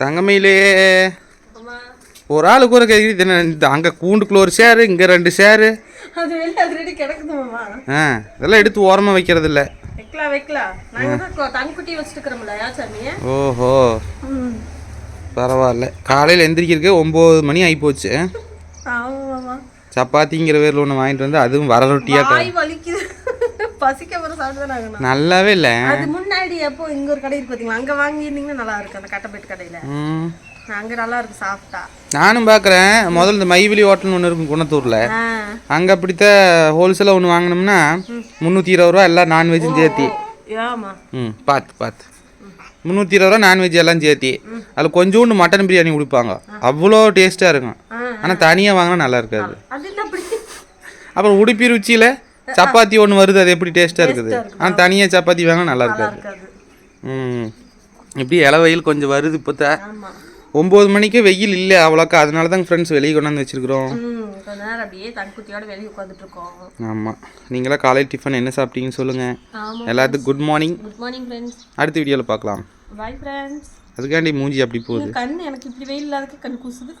தங்கமையிலே. ஒரு ஆளுக்கு ஒரு கை இது இந்த அங்கே கூண்டுக்குள்ள ஒரு சேரு இங்கே ரெண்டு சேரு. ஆ இதெல்லாம் எடுத்து ஓரமாக வைக்கிறது இல்லை ஓஹோ. பரவாயில்ல. காலையில் எந்திரிக்கிறதுக்கே ஒம்பது மணி ஆகிப்போச்சு ஆமா மாமா சப்பாத்திங்கிற பேரில் ஒன்று வாங்கிட்டு வந்து அதுவும் வர ரொட்டியாக பசிக்க போற சாப்பிட்டு தான் நல்லாவே இல்லை. அது முன்னாடி எப்போ இங்க ஒரு கடை இருக்கு பாத்தீங்களா? அங்க வாங்கியிருந்தீங்கன்னா நல்லா இருக்கு அந்த கட்டப்பேட்டு கடையில. அங்க நல்லா இருக்கு சாஃப்டா நானும் பார்க்குறேன் முதல்ல இந்த மைவிலி ஹோட்டல்னு ஒன்று இருக்கும் குணத்தூரில். அங்கே அப்படித்தான் ஹோல்சேலாக ஒன்று வாங்கினோம்னா முந்நூற்றி இருபது ரூபா எல்லாம் நான்வெஜ்ஜும் சேர்த்தி. ம் பார்த்து பார்த்து முந்நூற்றி இருபது ரூபா நான்வெஜ் எல்லாம் சேர்த்தி. அதில் கொஞ்சோண்டு மட்டன் பிரியாணி கொடுப்பாங்க. அவ்வளோ டேஸ்ட்டாக இருக்கும். ஆனால் தனியாக வாங்கினா நல்லா இருக்காது. அப்புறம் உடுப்பி ருச்சியில் சப்பாத்தி ஒன்று வருது அது எப்படி டேஸ்ட்டாக இருக்குது? ஆனால் தனியாக சப்பாத்தி வாங்கினா நல்லா இருக்காது. ம். இப்படி இலை வெயில் கொஞ்சம் வருது இப்போ ஆமா. ஒம்பது மணிக்கு வெயில் இல்லை அவ்வளோக்கா அதனால தான் ஃப்ரெண்ட்ஸ் வெளியே கொண்டாந்து வச்சுருக்குறோம். ஆமாம் நீங்களாம் காலையில் டிஃபன் என்ன சாப்பிட்டீங்கன்னு சொல்லுங்கள் எல்லாத்துக்கும் good morning good morning friends அடுத்த வீடியோவில் பார்க்கலாம். பை ஃப்ரெண்ட்ஸ் அதுக்காண்டி மூஞ்சி அப்படி போகுது. கண் எனக்கு இப்படி வெயில் இல்லாதக்கு கண் கூசுது.